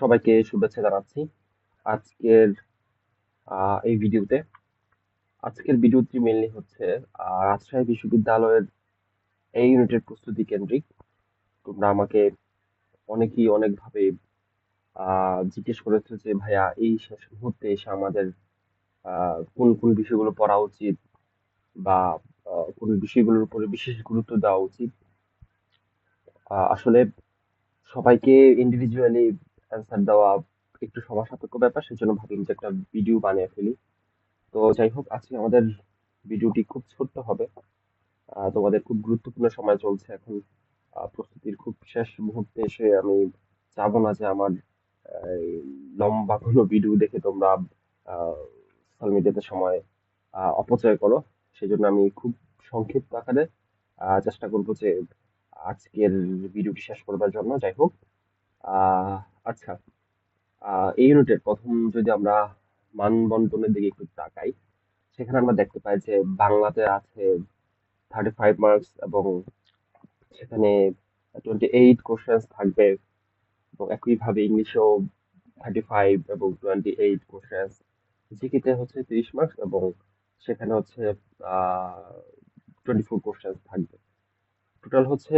সবাইকে শুভেচ্ছা জানাচ্ছি আজকের এই ভিডিওতে। আজকের ভিডিওটি মেনলি হচ্ছে রাজশাহী বিশ্ববিদ্যালয়ের এই ইউনিটের প্রস্তুতি কেন্দ্রিক। তোমরা আমাকে অনেকেই অনেকভাবে জিজ্ঞেস করেছ যে, ভাইয়া, এই শেষ মুহূর্তে এসে আমাদের কোন কোন বিষয়গুলো পড়া উচিত বা কোন বিষয়গুলোর উপরে বিশেষ গুরুত্ব দেওয়া উচিত? আসলে সবাইকে ইন্ডিভিজুয়ালি অ্যান্সার দেওয়া একটু সময় সাপেক্ষ ব্যাপার, সেজন্য ভাবলাম যে একটা ভিডিও বানিয়ে ফেলি। তো যাই হোক, আজকে আমাদের ভিডিওটি খুব ছোট্ট হবে। তোমাদের খুব গুরুত্বপূর্ণ সময় চলছে এখন। প্রস্তুতির খুব শেষ মুহূর্তে এসে আমি চাবো না যে আমার লম্বা কোনো ভিডিও দেখে তোমরা সোশ্যাল মিডিয়াতে সময় অপচয় করো। সেই জন্য আমি খুব সংক্ষিপ্ত আকারে চেষ্টা করব যে আজকের ভিডিওটি শেষ করবার জন্য। যাই হোক আচ্ছা এই ইউনিটের প্রথম যদি আমরা মানবন্টনের দিকে একটু তাকাই, সেখানে আমরা দেখতে পাই যে বাংলাতে আছে থার্টি ফাইভ মার্কস এবং সেখানে টোয়েন্টি এইট কোশ্চেন্স থাকবে এবং একইভাবে ইংলিশেও থার্টি ফাইভ এবং টোয়েন্টি এইট কোশ্চেন্স জিকেতে হচ্ছে তিরিশ মার্কস এবং সেখানে হচ্ছে টোয়েন্টি ফোর কোশ্চেন্স থাকবে। টোটাল হচ্ছে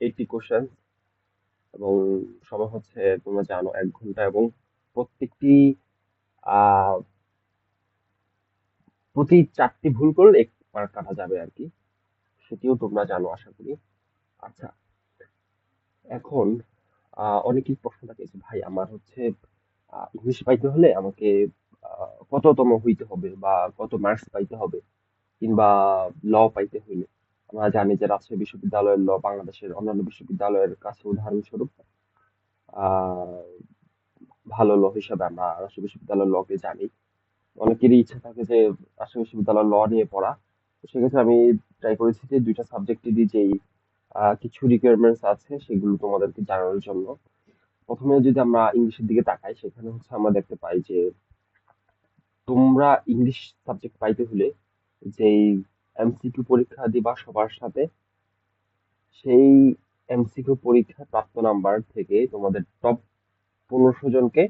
এইটটি কোশ্চেন্স এবং সময় হচ্ছে তোমরা জানো এক ঘণ্টা এবং প্রত্যেকটি প্রতি চারটি ভুল করলে এক মার্ক কাটা যাবে আর কি। সেটিও তোমরা জানো, আশা করি। আচ্ছা এখন অনেকেই প্রশ্ন থাকে যে, ভাই, আমার হচ্ছে ইংলিশ পাইতে হলে আমাকে কততম হইতে হবে বা কত মার্কস পাইতে হবে? কিংবা ল পাইতে হইলে। আমরা জানি যে রাজশাহী বিশ্ববিদ্যালয়ের ল, বাংলাদেশের অন্যান্য বিশ্ববিদ্যালয়ের কাছে উদাহরণস্বরূপ ভালো ল হিসাবে আমরা রাজশাহী বিশ্ববিদ্যালয়ের লকে জানি। অনেকেরই ইচ্ছা থাকে যে রাজশাহী বিশ্ববিদ্যালয়ের ল নিয়ে পড়া। তো সেক্ষেত্রে আমি ট্রাই করেছি যে দুইটা সাবজেক্টেরই যেই কিছু রিকোয়ারমেন্টস আছে সেগুলো তোমাদেরকে জানানোর জন্য। প্রথমে যদি আমরা ইংলিশের দিকে তাকাই, সেখানে হচ্ছে আমরা দেখতে পাই যে তোমরা ইংলিশ সাবজেক্ট পাইতে হলে যেই এমসিকিউ পরীক্ষা দিবা সবার সাথে। সেই এমসিকিউ পরীক্ষা প্রাপ্ত নাম্বার থেকে তোমাদের টপ পনেরোশো জনকে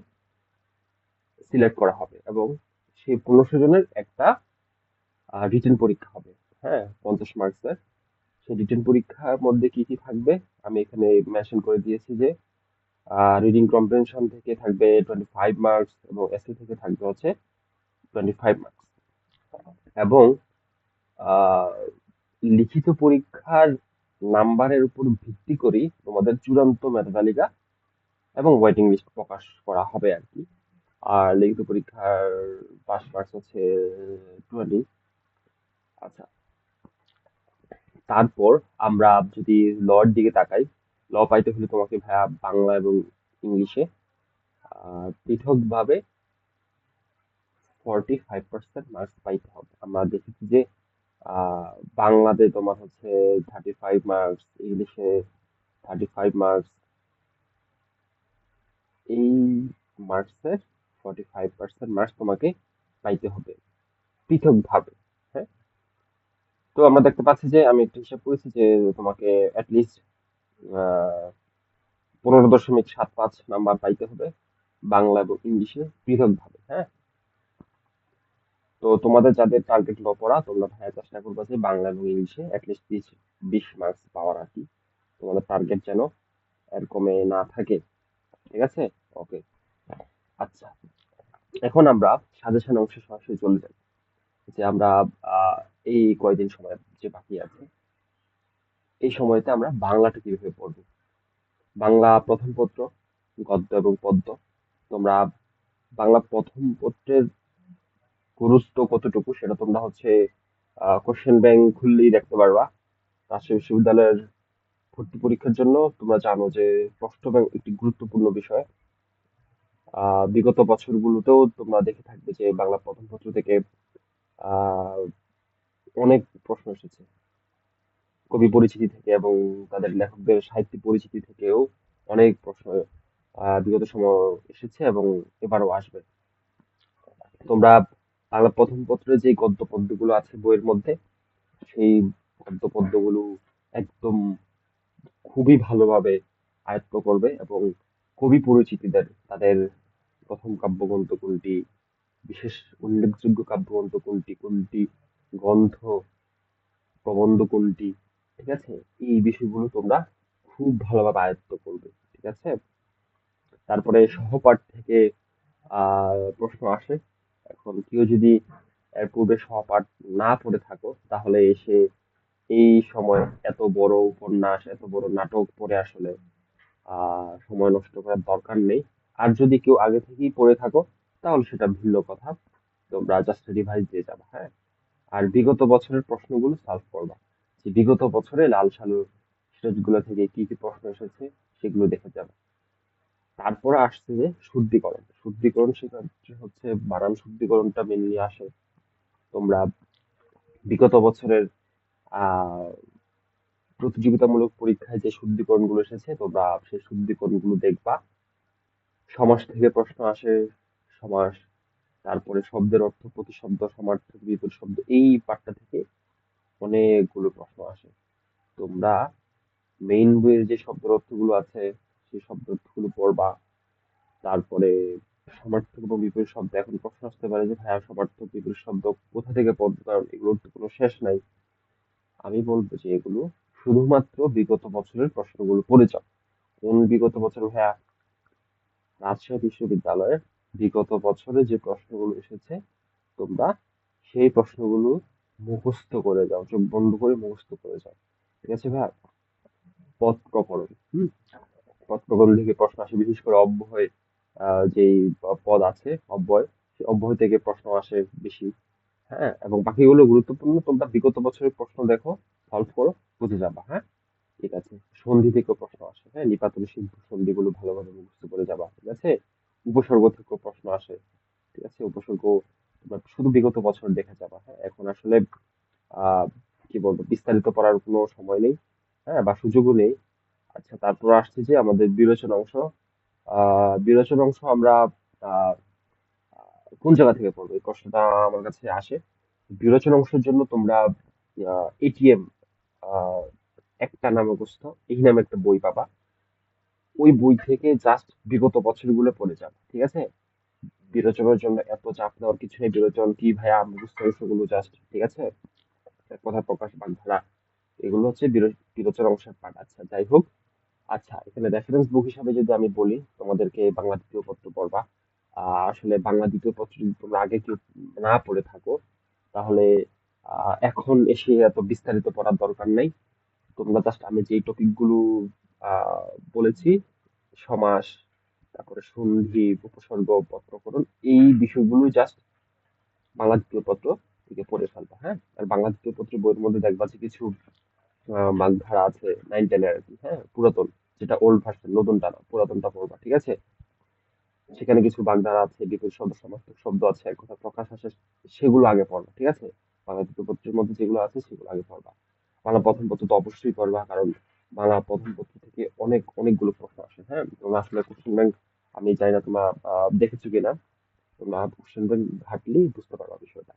সিলেক্ট করা হবে এবং সেই পনেরোশো জনের একটা রিটেন পরীক্ষা হবে। হ্যাঁ পঞ্চাশ মার্কসের সেই রিটেন পরীক্ষার মধ্যে কি কি থাকবে? আমি এখানে মেনশন করে দিয়েছি যে রিডিং কম্প্রিহেনশন থেকে থাকবে টোয়েন্টি ফাইভ মার্কস এবং এসএ থেকে থাকবে হচ্ছে টোয়েন্টি ফাইভ মার্কস এবং লিখিত পরীক্ষার নাম্বারের উপর ভিত্তি করেই তোমাদের চূড়ান্ত মেধা তালিকা এবং ওয়েটিং লিস্ট প্রকাশ করা হবে আর কি। আর লিখিত পরীক্ষার পাস মার্কস হচ্ছে টোয়েন্টি আচ্ছা। তারপর আমরা যদি লর দিকে তাকাই ল পাইতে হলে তোমাকে ভাইয়া বাংলা এবং ইংলিশে পৃথকভাবে ফর্টি ফাইভ পার্সেন্ট মার্কস পাইতে হবে। আমরা দেখেছি যে বাংলাতে তোমার হচ্ছে থার্টি ফাইভ মার্কস ইংলিশে থার্টি ফাইভ মার্কস এই মার্কসের ফর্টি ফাইভ পার্সেন্ট মার্কস তোমাকে পাইতে হবে পৃথকভাবে হ্যাঁ? তো আমরা দেখতে পাচ্ছি যে, আমি একটা হিসাব করেছি যে তোমাকে অ্যাটলিস্ট পনেরো দশমিক সাত পাঁচ নাম্বার পাইতে হবে বাংলা এবং ইংলিশে পৃথকভাবে হ্যাঁ? তো তোমাদের যাদের টার্গেট লো পড়া, তোমরা ভাইয়া চেষ্টা করবে যে বাংলা এবং ইংলিশে অ্যাটলিস্ট বিশ বিশ মার্কস পাওয়ার আর কি। তোমাদের টার্গেট যেন এরকমে না থাকে। ঠিক আছে? ওকে আচ্ছা। এখন আমরা সাজেশন অংশে সরাসরি চলে যাই। যে আমরা এই কয়দিন সময় যে বাকি আছে, এই সময়তে আমরা বাংলাটা কীভাবে পড়ব? বাংলা প্রথম পত্র, গদ্য এবং পদ্য। তোমরা বাংলা প্রথম পত্রের গুরুত্ব কতটুকু সেটা তোমরা হচ্ছে কোশ্চেন ব্যাংক খুললেই দেখতে পারবা। রাজশাহী বিশ্ববিদ্যালয়ের ভর্তি পরীক্ষার জন্য তোমরা জানো যে প্রশ্ন ব্যাংক একটি গুরুত্বপূর্ণ বিষয়। বিগত বছরগুলোতেও তোমরা দেখে থাকবে যে বাংলা প্রথম পত্র থেকে অনেক প্রশ্ন এসেছে। কবি পরিচিতি থেকে এবং তাদের লেখকদের সাহিত্য পরিচিতি থেকেও অনেক প্রশ্ন বিগত সময় এসেছে এবং এবারও আসবে। তোমরা বাংলা প্রথম পত্রে যে গদ্য পদ্যগুলো আছে বইয়ের মধ্যে, সেই গদ্য পদ্যগুলো একদম খুবই ভালোভাবে আয়ত্ত করবে এবং কবি পরিচিতিদের তাদের প্রথম কাব্যগ্রন্থ কোনটি, বিশেষ উল্লেখযোগ্য কাব্যগ্রন্থ কোনটি কোনটি গ্রন্থ প্রবন্ধ কোনটি, ঠিক আছে? এই বিষয়গুলো তোমরা খুব ভালোভাবে আয়ত্ত করবে, ঠিক আছে? তারপরে সহপাঠ থেকে প্রশ্ন আসে। এখন কেউ যদি এর পূর্বে সহপাঠ না পড়ে থাকো, তাহলে এসে এই সময় এত বড় উপন্যাস, এত বড় নাটক পড়ে আসলে সময় নষ্ট করার দরকার নেই। আর যদি কেউ আগে থেকেই পড়ে থাকো, তাহলে সেটা ভিন্ন কথা। তোমরা জাস্ট রিভাইজ দিয়ে যাবে হ্যাঁ? আর বিগত বছরের প্রশ্নগুলো সলভ করবা। যে বিগত বছরে লাল সালু সিরিজগুলো থেকে কি কি প্রশ্ন এসেছে, সেগুলো দেখে যাবে। তারপরে আসছে যে শুদ্ধিকরণ। শুদ্ধিকরণ সেক্ষেত্রে হচ্ছে বানান শুদ্ধিকরণটা মেনলি আসে। তোমরা বিগত বছরের প্রতিযোগিতামূলক পরীক্ষায় যে শুদ্ধিকরণগুলো এসেছে, তোমরা সেই শুদ্ধিকরণগুলো দেখবা। সমাস থেকে প্রশ্ন আসে, সমাস, তারপরে শব্দের অর্থ প্রতিশব্দ সমার্থক বিপরীত শব্দ, এই পার্টটা থেকে অনেকগুলো প্রশ্ন আসে। তোমরা মেইন বইয়ের যে শব্দের অর্থগুলো আছে সেই শব্দ অর্থগুলো পড়বা তারপরে সমার্থক এবং বিপরীত শব্দ, এখন প্রশ্ন আসতে পারে যে ভাইয়া সমার্থক, বিপরীত শব্দ কোথা থেকে পড়ব? কারণ এগুলোর তো কোনো শেষ নাই। আমি বলব যে, এগুলো শুধুমাত্র বিগত বছরের প্রশ্নগুলো পড়ে যাও কোন বিগত বছর? ভাইয়া রাজশাহী বিশ্ববিদ্যালয়ের বিগত বছরে যে প্রশ্নগুলো এসেছে, তোমরা সেই প্রশ্নগুলো মুখস্থ করে যাও, চোখ বন্ধ করে মুখস্থ করে যাও। ঠিক আছে ভাই? পদ প্রকরণ, হম? প্রকরণ থেকে প্রশ্ন আসে, বিশেষ করে অব্যয় যেই পদ আছে, অব্যয়, সেই অব্যয় থেকে প্রশ্ন আসে বেশি হ্যাঁ? এবং বাকিগুলো গুরুত্বপূর্ণ, তোমরা বিগত বছরের প্রশ্ন দেখো সলভ করো, বুঝে যাবা হ্যাঁ? ঠিক আছে, সন্ধি থেকেও প্রশ্ন আসে হ্যাঁ? নিপাতন শিল্প সন্ধিগুলো ভালোভাবে মুখস্থ করে যাবা, ঠিক আছে? উপসর্গ থেকেও প্রশ্ন আসে, ঠিক আছে? উপসর্গ তোমরা শুধু বিগত বছর দেখে যাবা হ্যাঁ? এখন আসলে কি বলব, বিস্তারিত পড়ার কোনো সময় নেই হ্যাঁ? বা সুযোগও নেই আচ্ছা তারপর আসছে যে আমাদের বিরোচন অংশ। বিরোচন অংশ আমরা কোন জায়গা থেকে পড়ব? এই প্রশ্নটা আমার কাছে আসে। বিরোচন অংশের জন্য তোমরা এটিএম একটা নাম মুখস্থ এই নামে একটা বই পাবা। ওই বই থেকে জাস্ট বিগত বছরগুলো পড়ে যাবে ঠিক আছে? বিরোচনের জন্য এত চাপ নেওয়ার কিছু নেই। বিরোচন কি ভাইয়া? মুখস্থ অংশগুলো জাস্ট ঠিক আছে? কথা প্রকাশ বাগধারা এগুলো হচ্ছে বিরো- বিরোচন অংশের পার্ট আচ্ছা যাই হোক। আচ্ছা এখানে রেফারেন্স বুক হিসাবে যদি আমি বলি তোমাদেরকে বাংলা দ্বিতীয় পত্র পড়বা। আসলে বাংলা দ্বিতীয় পত্র যদি তোমরা আগে কেউ না পড়ে থাকো তাহলে এখন এসে এত বিস্তারিত পড়ার দরকার নেই। তোমরা জাস্ট আমি যেই টপিকগুলো আহ, বলেছি সমাস তারপরে সন্ধি উপসর্গ পত্রকরণ এই বিষয়গুলো জাস্ট বাংলা দ্বিতীয় পত্র থেকে পড়ে ফেলবা হ্যাঁ? আর বাংলা দ্বিতীয় পত্র বইয়ের মধ্যে দেখবা যে কিছু বাগধারা আছে নাইন আর কি হ্যাঁ পুরাতন, যেটা ওল্ড ভার্সন নতুনটা না পুরাতনটা পড়বা ঠিক আছে? সেখানে কিছু বাগধারা আছে বিপরীত শব্দ, সমার্থক শব্দ আছে, এক কথা প্রকাশ আছে সেগুলো আগে পড়বা, ঠিক আছে? বাংলা দ্বিতীয় পত্রের মধ্যে যেগুলো আছে, সেগুলো আগে পড়বা। বাংলা প্রথম পত্র তো অবশ্যই পড়বা, কারণ বাংলা প্রথম পত্র থেকে অনেক, অনেকগুলো প্রশ্ন আসে হ্যাঁ? তোমরা আসলে কোশ্চেন ব্যাংক আমি জানি না তোমরা দেখেছ কিনা? তোমরা কোশ্চেন ব্যাংক ঘাটলেই বুঝতে পারবা বিষয়টা,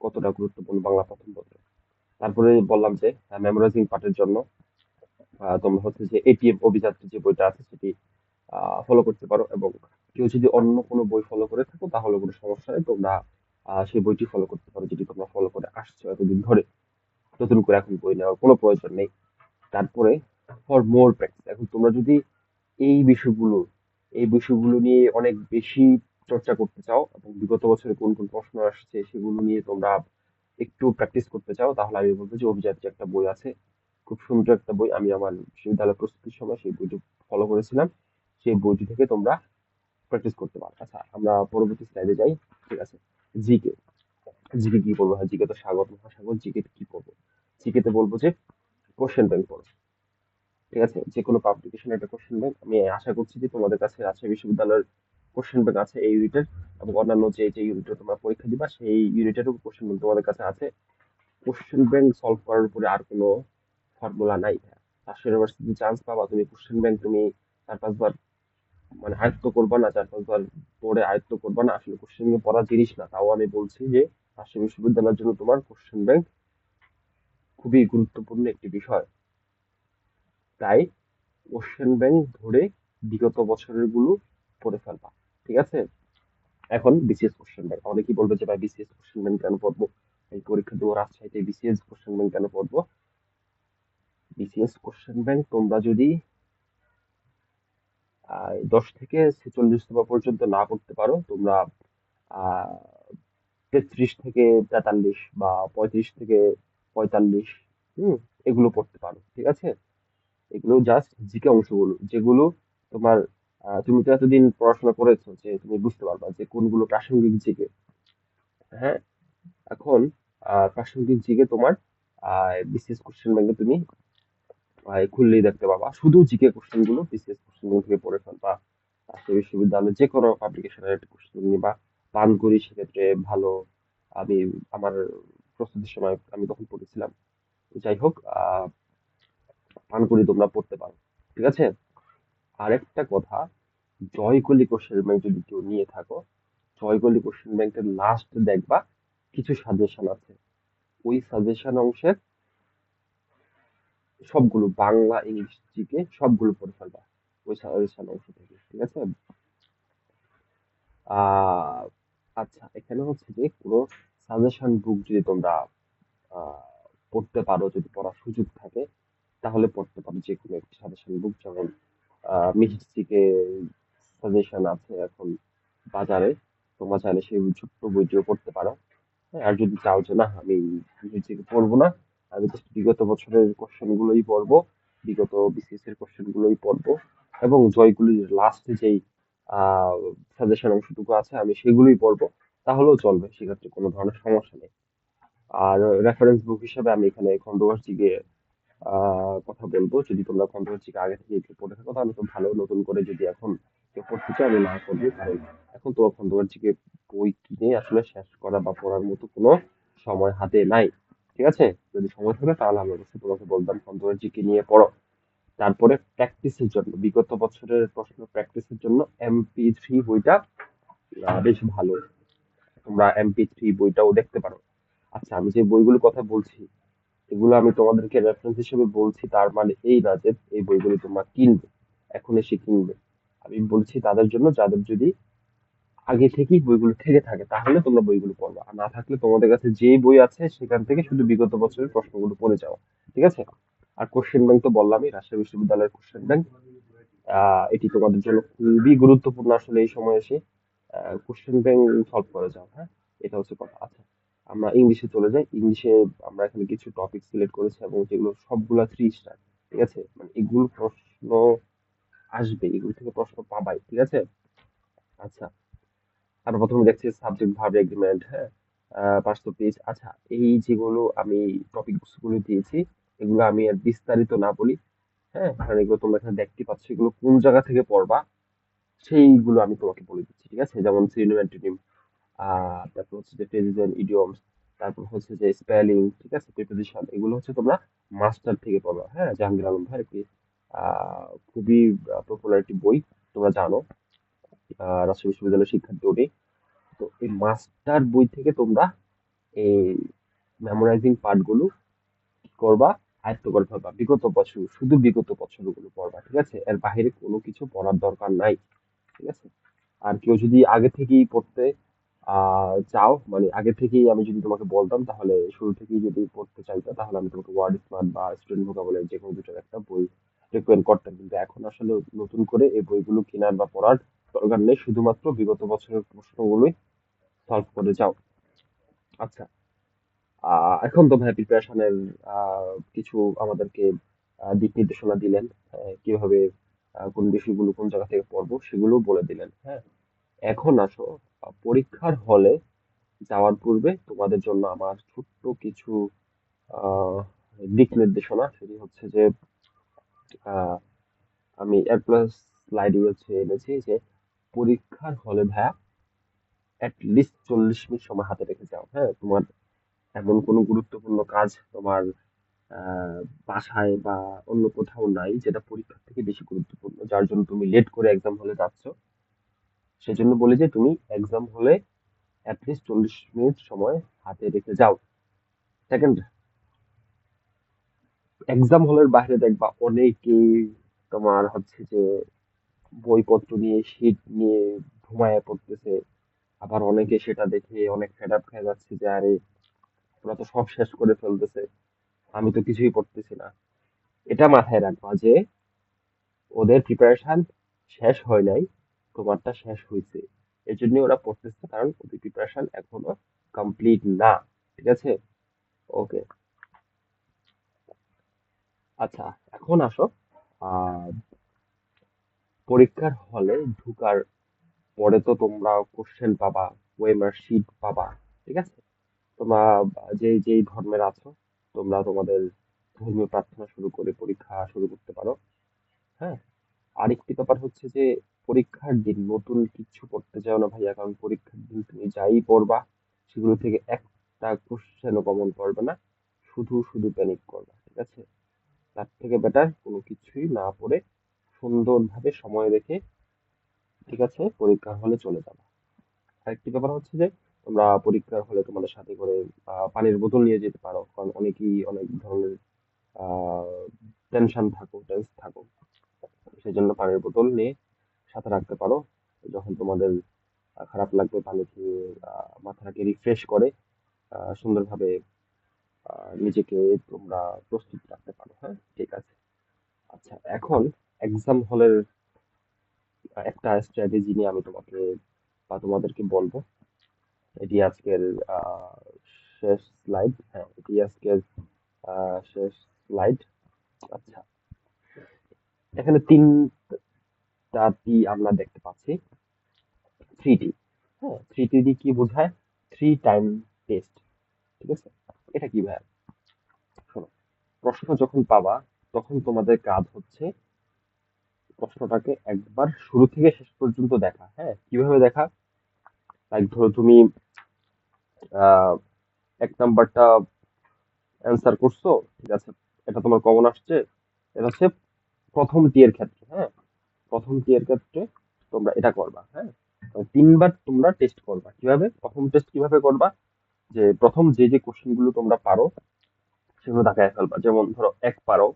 কতটা গুরুত্বপূর্ণ বাংলা প্রথম পত্র। তারপরে বললাম যে মেমোরাইজিং পার্টের জন্য তোমরা হচ্ছে যে এটিএম অভিযাত্রী যে বইটা আছে সেটি ফলো করতে পারো এবং কেউ যদি অন্য কোনো বই ফলো করে থাকো, তাহলে কোনো সমস্যা নেই। তোমরা সেই বইটি ফলো করতে পারো যেটি তোমরা ফলো করে আসছো এতদিন ধরে। নতুন করে এখন বই নেওয়ার কোনো প্রয়োজন নেই। তারপরে ফর মোর প্র্যাকটিস এখন তোমরা যদি এই বিষয়গুলো এই বিষয়গুলো নিয়ে অনেক বেশি চর্চা করতে চাও এবং বিগত বছরে কোন কোন প্রশ্ন আসছে সেগুলো নিয়ে তোমরা একটু প্র্যাকটিস করতে চাও, তাহলে আমি বলব যে অভিজাত যে একটা বই আছে, খুব সুন্দর একটা বই, আমি আমার বিশ্ববিদ্যালয় প্রস্তুতির সময় সেই বইটি ফলো করেছিলাম। সেই বইটি থেকে তোমরা প্র্যাকটিস করতে পারো। আচ্ছা আমরা পরবর্তী স্লাইডে যাই। ঠিক আছে জিকে জিকে কি বলব হ্যাঁ জিকে তো সাগর মহাসাগর। জিকে কি করব? জিকে তে বলব যে কোশ্চেন ব্যাংক পড়ো। ঠিক আছে, যে কোনো পাবলিকেশন একটা কোশ্চেন ব্যাংক আমি আশা করছি যে তোমাদের কাছে রাজশাহী বিশ্ববিদ্যালয়ের কোশ্চেন ব্যাংক আছে এই ইউনিটের এবং অন্যান্য যে যে ইউনিটে তোমরা পরীক্ষা দিবা, সেই ইউনিটেরও কোশ্চেন ব্যাংক তোমাদের কাছে আছে। কোশ্চেন ব্যাংক সলভ করার উপরে আর কোনো ফর্মুলা নাই রাজশাহী ইউনিভার্সিটি চান্স পাবা? তুমি কোশ্চেন ব্যাংক তুমি চার পাঁচবার মানে আয়ত্ত করবা না, চার পাঁচবার পড়ে আয়ত্ত করবা না। আসলে কোশ্চেন ব্যাংক পড়ার জিনিস না, তাও আমি বলছি যে, রাজশাহী বিশ্ববিদ্যালয়ের জন্য তোমার কোশ্চেন ব্যাংক খুবই গুরুত্বপূর্ণ একটি বিষয়। তাই কোশ্চেন ব্যাংক ধরে বিগত বছরেরগুলো পড়ে ফেলবা, ঠিক আছে? এখন বিসিএস কোশ্চেন ব্যাংক অনেকেই বলবে যে, ভাই বিসিএস কোশ্চেন ব্যাংক কেন পড়ব? এই পরীক্ষা দেবো রাজশাহীতে বিসিএস কোশ্চেন ব্যাংক কেন পড়ব? বিসিএস কোশ্চেন ব্যাংক তোমরা যদি দশ থেকে ছেচল্লিশ ছেচল্লিশতম পর্যন্ত না করতে পারো, তোমরা তেত্রিশ থেকে তেতাল্লিশ বা পঁয়ত্রিশ থেকে পঁয়তাল্লিশ, হুম, এগুলো পড়তে পারো, ঠিক আছে? এগুলো জাস্ট জিকে অংশগুলো, যেগুলো তোমার তুমি তো এতদিন পড়াশোনা করেছ যে তুমি বুঝতে পারবা যে কোনগুলো প্রাসঙ্গিক জিকে হ্যাঁ? এখন প্রাসঙ্গিক জিকে তোমার বিসিএস কোশ্চেন ব্যাংকে তুমি খুললেই দেখতে পাবা। শুধু জিকে কোশ্চেনগুলো বিসিএস কোশ্চেন ব্যাংক থেকে পড়ে ফেলবা। রাজশাহী বিশ্ববিদ্যালয়ে যে কোনো পাবলিকেশনের একটা কোশ্চেন নিবা। পান করি সেক্ষেত্রে ভালো। আমি, আমার প্রস্তুতির সময় আমি তখন পড়েছিলাম। যাই হোক, আহ পান করি তোমরা পড়তে পারো। ঠিক আছে? আরেকটা কথা জয়কলি কোশ্চেন ব্যাংক যদি কেউ নিয়ে থাকো জয়কলি কোশ্চেন ব্যাংকের লাস্ট দেখবা কিছু সাজেশন আছে। ওই সাজেশন অংশের সবগুলো বাংলা, ইংলিশ, জিকে সবগুলো পড়ে ফেলবা, ওই সাজেশন অংশ থেকে, ঠিক আছে? আচ্ছা এখানে হচ্ছে যে কোনো সাজেশন বুক যদি তোমরা পড়তে পারো, যদি পড়ার সুযোগ থাকে, তাহলে পড়তে পারো যে কোনো একটি সাজেশন বুক যেমন আহ মিহির থেকে সাজেশন আছে এখন বাজারে। তোমরা চাইলে সেই ছোট্ট বইটিও পড়তে পারো। হ্যাঁ, আর যদি চাও যে না আমি থেকে পড়ব না আমি জাস্ট বিগত বছরের কোশ্চেন গুলোই পড়ব বিগত বিসিএস এর কোশ্চেন গুলোই পড়ব এবং জয়গুলির লাস্টে যেই সাজেশন অংশটুকু আছে আমি সেগুলোই পড়ব। তাহলেও চলবে সেক্ষেত্রে কোনো ধরনের সমস্যা নেই। আর রেফারেন্স বুক হিসাবে আমি এখানে আহ কথা বলব। যদি তোমরা জিকে আগে থেকে একটু পড়ে থাকো, তাহলে তো ভালো। নতুন করে যদি এখন কেউ পড়তে চাও আমি না করব। কারণ এখন তোমার জিকে বই কিনে আসলে শেষ করা বা পড়ার মতো কোনো সময় হাতে নাই। ঠিক আছে? যদি সময় থাকে, তাহলে আমি অবশ্যই তোমাকে বলতাম খন্ডকার জিকে নিয়ে পড়ো। তারপরে প্র্যাকটিসের জন্য, বিগত বছরের প্রশ্ন প্র্যাকটিসের জন্য এমপি থ্রি বইটা বেশ ভালো। তোমরা এমপি থ্রি বইটাও দেখতে পারো। আচ্ছা আমি যে বইগুলোর কথা বলছি এগুলো আমি তোমাদেরকে রেফারেন্স হিসেবে বলছি, তার মানে এই না যে এই বইগুলো তোমরা কিনবে, এখন এসে কিনবে। আমি বলছি তাদের জন্য, যাদের যদি আগে থেকেই বইগুলো থেকে থাকে, তাহলে তোমরা বইগুলো পড়বা। আর না থাকলে তোমাদের কাছে যে বই আছে, সেখান থেকে শুধু বিগত বছরের প্রশ্নগুলো পড়ে যাও ঠিক আছে? আর কোশ্চেন ব্যাংক তো বললামই, রাজশাহী বিশ্ববিদ্যালয়ের কোশ্চেন ব্যাংক এটি তোমাদের জন্য খুবই গুরুত্বপূর্ণ। আসলে এই সময় এসে কোশ্চেন ব্যাংক সলভ করে যাও হ্যাঁ? এটা হচ্ছে কথা। আচ্ছা। আমরা ইংলিশে চলে যাই। ইংলিশে আমরা এখানে কিছু টপিক সিলেক্ট করেছি এবং যেগুলো সবগুলা থ্রি স্টার ঠিক আছে? মানে এগুলো প্রশ্ন আসবে, এগুলো থেকে প্রশ্ন পাবাই, ঠিক আছে? আচ্ছা আমরা প্রথমে দেখছি সাবজেক্ট ভার্ব এগ্রিমেন্ট হ্যাঁ? পাঁচশো পেজ আচ্ছা এই যেগুলো আমি টপিকসগুলো দিয়েছি, এগুলো আমি আর বিস্তারিত না বলি হ্যাঁ? কারণ এগুলো তোমরা এখানে দেখতে পাচ্ছ, এগুলো কোন জায়গা থেকে পড়বা, সেইগুলো আমি তোমাকে বলে দিচ্ছি, ঠিক আছে? যেমন আহ তারপর হচ্ছে যে এন্ড ইডিয়মস তারপর হচ্ছে যে স্পেলিং ঠিক আছে? প্রিপোজিশন এগুলো হচ্ছে তোমরা মাস্টার থেকে পড়বা হ্যাঁ? জাহাঙ্গীর আলম ভাইয়ের একটি খুবই পপুলার একটি বই, তোমরা জানো। রাজশাহী বিশ্ববিদ্যালয়ের শিক্ষার্থী ওটি তো এই মাস্টার বই থেকে তোমরা এই মেমোরাইজিং পার্টগুলো করবা? আয়ত্ত করে ফেলবা। বিগত বছর, শুধু বিগত বছরগুলো পড়বা, ঠিক আছে? এর বাইরে কোনো কিছু পড়ার দরকার নাই, ঠিক আছে? আর কেউ যদি আগে থেকেই পড়তে চাও? মানে আগে থেকেই আমি যদি তোমাকে বলতাম, তাহলে শুরু থেকেই যদি পড়তে চাইতো, তাহলে আমি তোমাকে ওয়ার্ড স্মার্ট বা স্টুডেন্ট ভোকাবুলারি যে কোনো দুটোর একটা বই রেকমেন্ড করতাম। কিন্তু এখন আসলে নতুন করে এই বইগুলো কেনার বা পড়ার দরকার নেই। শুধুমাত্র বিগত বছরের প্রশ্নগুলোই সলভ করে যাও। আচ্ছা এখন তো ভাই প্রিপারেশনের কিছু আমাদেরকে দিক নির্দেশনা দিলেন কীভাবে কোন বিষয়গুলো কোন জায়গা থেকে পড়ব সেগুলো বলে দিলেন হ্যাঁ? এখন আসো, পরীক্ষার হলে যাওয়ার পূর্বে তোমাদের জন্য আমার ছোট্ট কিছু দিক নির্দেশনা। সেটি হচ্ছে যে আমি এক প্লাস হচ্ছে এনেছি যে, পরীক্ষার হলে ভাইয়া লিস্ট চল্লিশ মিনিট সময় হাতে রেখে যাও। হ্যাঁ তোমার এমন কোনো গুরুত্বপূর্ণ কাজ তোমার বাসায় বা অন্য কোথাও নাই যেটা পরীক্ষার থেকে বেশি গুরুত্বপূর্ণ। যার জন্য তুমি লেট করে এক্সাম হলে যাচ্ছ। সেজন্য বলি যে তুমি এক্সাম হলে অ্যাটলিস্ট চল্লিশ মিনিট সময় হাতে রেখে যাও। সেকেন্ড এক্সাম হলের বাইরে দেখবা অনেকেই তোমার হচ্ছে যে বইপত্র নিয়ে শীট নিয়ে ঘুমায় পড়তেছে। আবার অনেকে সেটা দেখে অনেক ফেড আপ খেয়ে যাচ্ছে যে, আরে, ওরা তো সব শেষ করে ফেলতেছে, আমি তো কিছুই পড়তেছি না। এটা মাথায় রাখবা যে ওদের প্রিপারেশন শেষ হয় নাই। তোমারটা শেষ হয়েছে এর জন্য ওরা পড়তেছে, কারণ ওদের প্রিপারেশন এখনও কমপ্লিট না, ঠিক আছে? ওকে আচ্ছা এখন আসো। পরীক্ষার হলে ঢুকার পরে তো তোমরা কোশ্চেন পাবা ওএমআর শিট পাবা, ঠিক আছে? তোমরা যে, যেই ধর্মের আছো, তোমরা তোমাদের ধর্মীয় প্রার্থনা শুরু করে পরীক্ষা শুরু করতে পারো। হ্যাঁ? আরেকটি ব্যাপার হচ্ছে যে পরীক্ষার দিন, নতুন কিছু পড়তে চাও না ভাইয়া, কারণ পরীক্ষার দিন তুমি যাই পড়বা, সেগুলো থেকে একটা কোশ্চেনও কমন পড়বে না, শুধু শুধু প্যানিক করবা, ঠিক আছে? তার থেকে বেটার কোনো কিছুই না পড়ে সুন্দরভাবে সময় রেখে, ঠিক আছে, পরীক্ষার হলে চলে যাবা। আরেকটি ব্যাপার হচ্ছে যে, তোমরা পরীক্ষার হলে তোমাদের সাথে করে পানির বোতল নিয়ে যেতে পারো, কারণ অনেকেই অনেক ধরনের টেনশন থাকো টেন্স থাকো সেই জন্য পানির বোতল নিয়ে সাথে রাখতে পারো। যখন তোমাদের খারাপ লাগবে, পানি খেয়ে মাথাটাকে রিফ্রেশ করে সুন্দরভাবে নিজেকে তোমরা প্রস্তুত রাখতে পারো হ্যাঁ? ঠিক আছে। আচ্ছা এখন এক্সাম হলের একটা স্ট্র্যাটেজি নিয়ে আমি তোমাকে, বা তোমাদেরকে বলব। এটি আজকের শেষ স্লাইড হ্যাঁ এটি আজকের শেষ স্লাইড আচ্ছা এখানে তিনটা টি আমরা দেখতে পাচ্ছি। থ্রি টি হ্যাঁ থ্রি টি কি বোঝায়? থ্রি টাইম টেস্ট ঠিক আছে? এটা কি ভাই? শোনো, প্রশ্ন যখন পাবা, তখন তোমাদের কাজ হচ্ছে প্রশ্নটাকে একবার শুরু থেকে শেষ পর্যন্ত দেখা। হ্যাঁ কীভাবে দেখা? লাইক ধরো তুমি এক নাম্বারটা অ্যান্সার করছ, ঠিক আছে? এটা তোমার কমন আসছে, এটা হচ্ছে প্রথম টি ক্ষেত্রে হ্যাঁ? প্রথম টি এর ক্ষেত্রে তোমরা এটা করবা হ্যাঁ? তিনবার তোমরা টেস্ট করবা। কীভাবে? প্রথম টেস্ট কীভাবে করবা? যে প্রথম যে যে কোশ্চেনগুলো তোমরা পারো, সেগুলো দাগায় ফেলবা। যেমন ধরো, এক পারো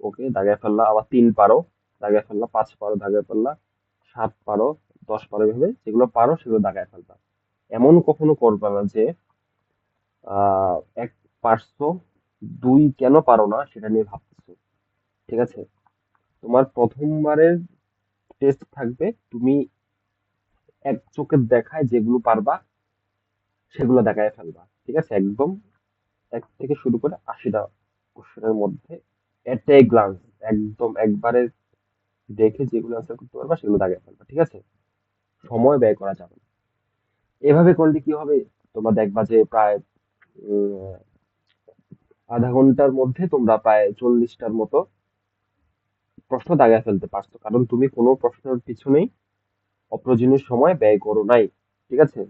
ওকে দাগায় ফেললা, আবার তিন পারো, দাগায় ফেললা, পাঁচ পারো, দাগায় ফেললা, সাত পারো, দশ পারো এভাবে যেগুলো পারো সেগুলো দাগায় ফেলবা। এমন কখনো করবা না যে এক পারছ, দুই কেন পারো না সেটা নিয়ে ভাবতেছো। ঠিক আছে? তোমার প্রথমবারের টেস্ট থাকবে, তুমি এক চোখের দেখায় যেগুলো পারবা, সেগুলো দেখায় ফেলবা, ঠিক আছে? একদম এক থেকে শুরু করে আশিটা কোশ্চেনের মধ্যে এট এ গ্লান্স একদম একবারে দেখে যেগুলো অ্যান্সার করতে পারবা, সেগুলো দাগায় ফেলবা, ঠিক আছে? সময় ব্যয় করা যাবে না। এভাবে করলে কি হবে? তোমরা দেখবা যে প্রায় আধা ঘণ্টার মধ্যে তোমরা প্রায় চল্লিশটার মতো প্রশ্ন দাগায় ফেলতে পারছ। কারণ তুমি কোনো প্রশ্নের পিছনেই অপ্রয়োজনীয় সময় ব্যয় করো নাই, ঠিক আছে?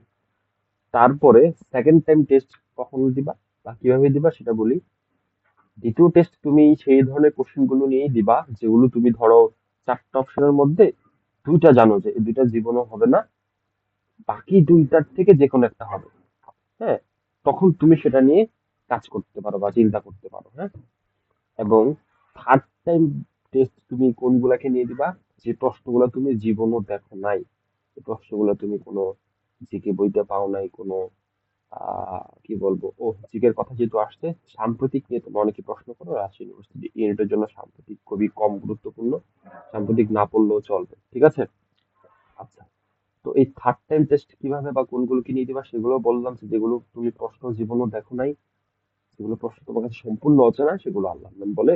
তারপরে সেকেন্ড টাইম টেস্ট কখন দিবা বা কীভাবে দিবা সেটা বলি। দ্বিতীয় টেস্ট তুমি সেই ধরনের কোশ্চেনগুলো নিয়েই দিবা, যেগুলো তুমি ধরো চারটা অপশনের মধ্যে দুইটা জানো যে এই দুইটা জীবনও হবে না, বাকি দুইটার থেকে যে কোনো একটা হবে। হ্যাঁ? তখন তুমি সেটা নিয়ে কাজ করতে পারো বা চিন্তা করতে পারো হ্যাঁ? এবং থার্ড টাইম টেস্ট তুমি কোনগুলাকে নিয়ে দিবা? যে প্রশ্নগুলো তুমি জীবনও দেখো নাই। এই প্রশ্নগুলো তুমি কোনো জিকে বইতে পাও নাই, কোনো কি বলব, ও জিকের কথা যেহেতু আসছে, সাম্প্রতিক নিয়ে তোমরা অনেকে প্রশ্ন করো রাজশাহী ইউনিভার্সিটি জন্য সাম্প্রতিক খুবই কম গুরুত্বপূর্ণ। সাম্প্রতিক না পড়লেও চলবে, ঠিক আছে? আচ্ছা তো এই থার্ড টাইম টেস্ট কীভাবে বা কোনগুলো কি নিয়ে দিবা সেগুলো বললাম, যেগুলো তুমি প্রশ্ন জীবনও দেখো নাই যেগুলো প্রশ্ন তোমার কাছে সম্পূর্ণ অচেনা, সেগুলো আল্লাহ বলে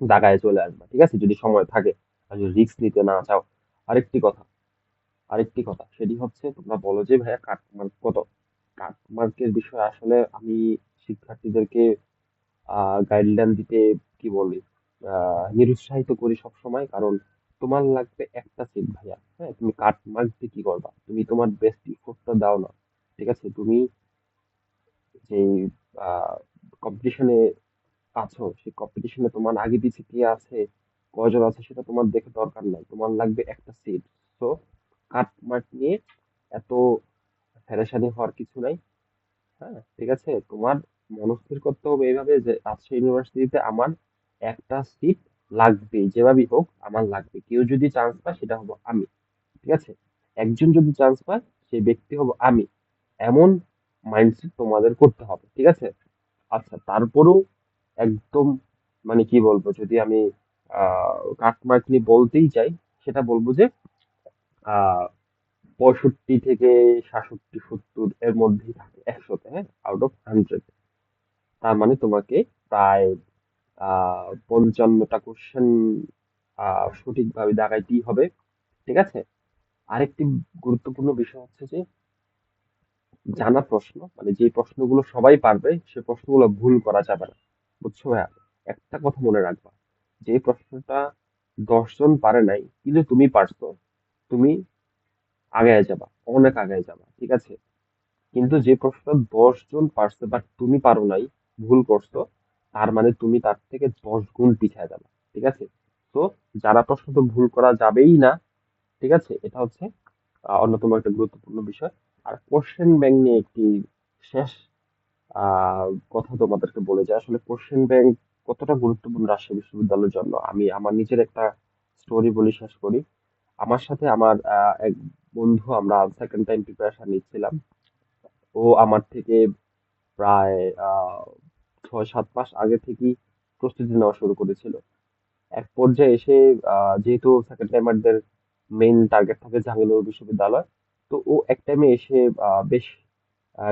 দাগায় চলে আসবা, ঠিক আছে? যদি সময় থাকে, আর যদি রিস্ক নিতে না চাও, আরেকটি কথা আরেকটি কথা, সেটি হচ্ছে তোমরা বলো যে ভাইয়া কাটমার্ক কত? কাটমার্কের বিষয়ে আসলে আমি শিক্ষার্থীদেরকে গাইডলাইন দিতে, কি বলি নিরুৎসাহিত করি সব সময় কারণ তোমার লাগবে একটা সিট ভাইয়া হ্যাঁ? তুমি কাটমার্ক দিয়ে কি করবা? তুমি তোমার বেস্ট ইফোর্টটা দাও না, ঠিক আছে? তুমি যে কম্পিটিশনে আছো? সেই কম্পিটিশনে তোমার আগে পিছে কে আছে? কয়জন আছে সেটা তোমার দেখে দরকার নাই। তোমার লাগবে একটা সিট তো কাট মার্ক নিয়ে এত ফেরেশানি হওয়ার কিছু নাই। হ্যাঁ ঠিক আছে? তোমার মনস্থির করতে হবে এইভাবে যে রাজশাহী ইউনিভার্সিটিতে আমার একটা সিট লাগবে যেভাবেই হোক, আমার লাগবে। কেউ যদি চান্স পায়, সেটা হব আমি। ঠিক আছে? একজন যদি চান্স পায়, সেই ব্যক্তি হব আমি। এমন মাইন্ডসেট তোমাদের করতে হবে। ঠিক আছে? আচ্ছা তারপরেও একদম মানে কি বলব, যদি আমি কাটমার্ক নিয়ে বলতেই চাই, সেটা বলব যে পঁয়ষট্টি থেকে সাতষট্টি, সত্তর এর মধ্যেই থাকে, একশোতে হ্যাঁ আউট অফ হান্ড্রেড তার মানে তোমাকে প্রায় পঞ্চান্নটা কোশ্চেন সঠিকভাবে দাগাইতেই হবে, ঠিক আছে? আরেকটি গুরুত্বপূর্ণ বিষয় হচ্ছে যে, জানা প্রশ্ন মানে যে প্রশ্নগুলো সবাই পারবে, সে প্রশ্নগুলো ভুল করা যাবে না। বুঝছ একটা কথা মনে রাখবা, যে প্রশ্নটা দশজন পারে নাই, কিন্তু তুমি পারছ, তুমি আগায় যাবা, অনেক আগায় যাবা, ঠিক আছে? কিন্তু যে প্রশ্ন দশ জন পারছে বাট তুমি পারো নাই, ভুল করছ, তার মানে তুমি তার থেকে দশ গুণ পিছিয়ে যাবে, ঠিক আছে? তো যারা প্রশ্ন তো ভুল করা যাবেই না, ঠিক আছে? এটা হচ্ছে অন্যতম একটা গুরুত্বপূর্ণ বিষয়। আর কোশ্চেন ব্যাংক নিয়ে একটি শেষ কথা তোমাদেরকে বলে যায়। আসলে কোশ্চেন ব্যাংক কতটা গুরুত্বপূর্ণ রাজশাহী বিশ্ববিদ্যালয়ের জন্য? আমি আমার নিজের একটা স্টোরি বলে, শেষ করি। আমার সাথে আমার এক বন্ধু, আমরা সেকেন্ড টাইম প্রিপারেশন নিচ্ছিলাম। ও আমার থেকে প্রায় ছয়, সাত মাস আগে থেকেই প্রস্তুতি নেওয়া শুরু করেছিল। এক পর্যায়ে এসে যেহেতু সেকেন্ড টাইমারদের মেইন টার্গেট থাকে জাহাঙ্গীরনগর বিশ্ববিদ্যালয়, তো ও এক টাইমে এসে বেশ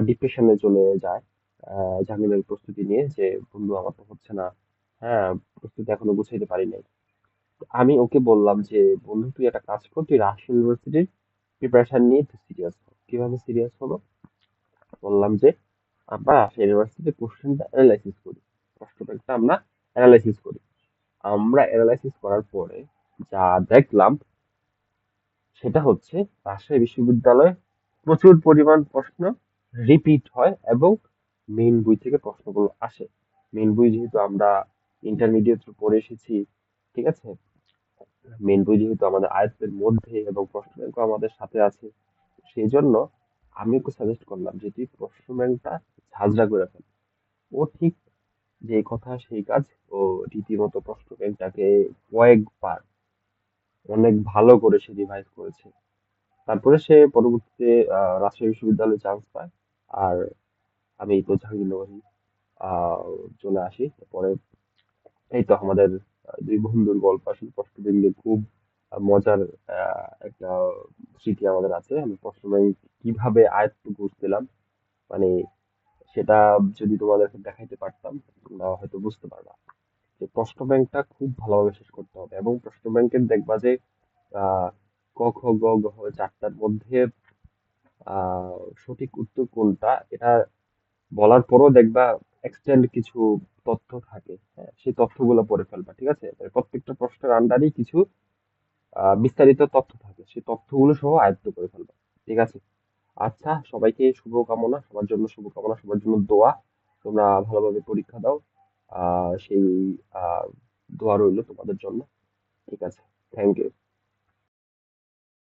ডিপ্রেশনে চলে যায়। আহ, প্রস্তুতি নিয়ে যে বন্ধু আমার তো হচ্ছে না। হ্যাঁ প্রস্তুতি এখনও গুছাইতে পারি নাই। আমি ওকে বললাম যে বন্ধু তুই একটা কাজ কর তুই রাজশাহী ইউনিভার্সিটির প্রিপারেশন নিয়ে তুই সিরিয়াস হ। কীভাবে সিরিয়াস হলো? বললাম যে আমরা রাজশাহী ইউনিভার্সিটিতে কোশ্চেনটা অ্যানালাইসিস করি। প্রশ্ন ব্যাংকটা আমরা অ্যানালাইসিস করি। আমরা অ্যানালাইসিস করার পরে যা দেখলাম সেটা হচ্ছে রাজশাহী বিশ্ববিদ্যালয়ে প্রচুর পরিমাণ প্রশ্ন রিপিট হয় এবং মেইন বই থেকে প্রশ্নগুলো আসে। মেইন বই যেহেতু আমরা ইন্টারমিডিয়েট পড়ে এসেছি, ঠিক আছে? মেইন বই যেহেতু আমাদের আয়ত্তের মধ্যে এবং প্রশ্ন ব্যাংকও আমাদের সাথে আছে সেই জন্য আমি ওকে সাজেস্ট করলাম যে তুই প্রশ্ন ব্যাংকটা ঝাঁঝরা করে ফেল। ও ঠিক যে কথা, সেই কাজ ও রীতিমতো প্রশ্ন ব্যাংকটাকে কয়েকবার অনেক ভালো করে সে রিভাইজ করেছে। তারপরে সে পরবর্তীতে রাজশাহী বিশ্ববিদ্যালয়ে চান্স পায়। আর আমি এই তো আহ, চলে আসি। পরে এই তো আমাদের দুই বন্ধুর গল্প আসলে প্রশ্ন ব্যাংকে খুব মজার একটা স্মৃতি আমাদের আছে। আমি ব্যাংক কীভাবে আয়ত্ত করছিলাম মানে সেটা যদি তোমাদেরকে দেখাইতে পারতাম, তোমরা হয়তো বুঝতে পারবা। যে প্রশ্ন ব্যাংকটা খুব ভালোভাবে শেষ করতে হবে এবং প্রশ্ন ব্যাংকের দেখবা যে ক, খ, গ ঘ চারটার মধ্যে সঠিক উত্তর কোনটা, এটা বলার পরও দেখবা এক্সটেন্ড কিছু তথ্য থাকে। হ্যাঁ সেই তথ্যগুলো পড়ে ফেলবা, ঠিক আছে? প্রত্যেকটা প্রশ্নের আন্ডারই কিছু বিস্তারিত তথ্য থাকে। সেই তথ্যগুলো সহ আয়ত্ত করে ফেলবা, ঠিক আছে? আচ্ছা সবাইকে শুভকামনা, সবার জন্য শুভকামনা, সবার জন্য দোয়া। তোমরা ভালোভাবে পরীক্ষা দাও। সেই দোয়া রইল তোমাদের জন্য। ঠিক আছে? Thank you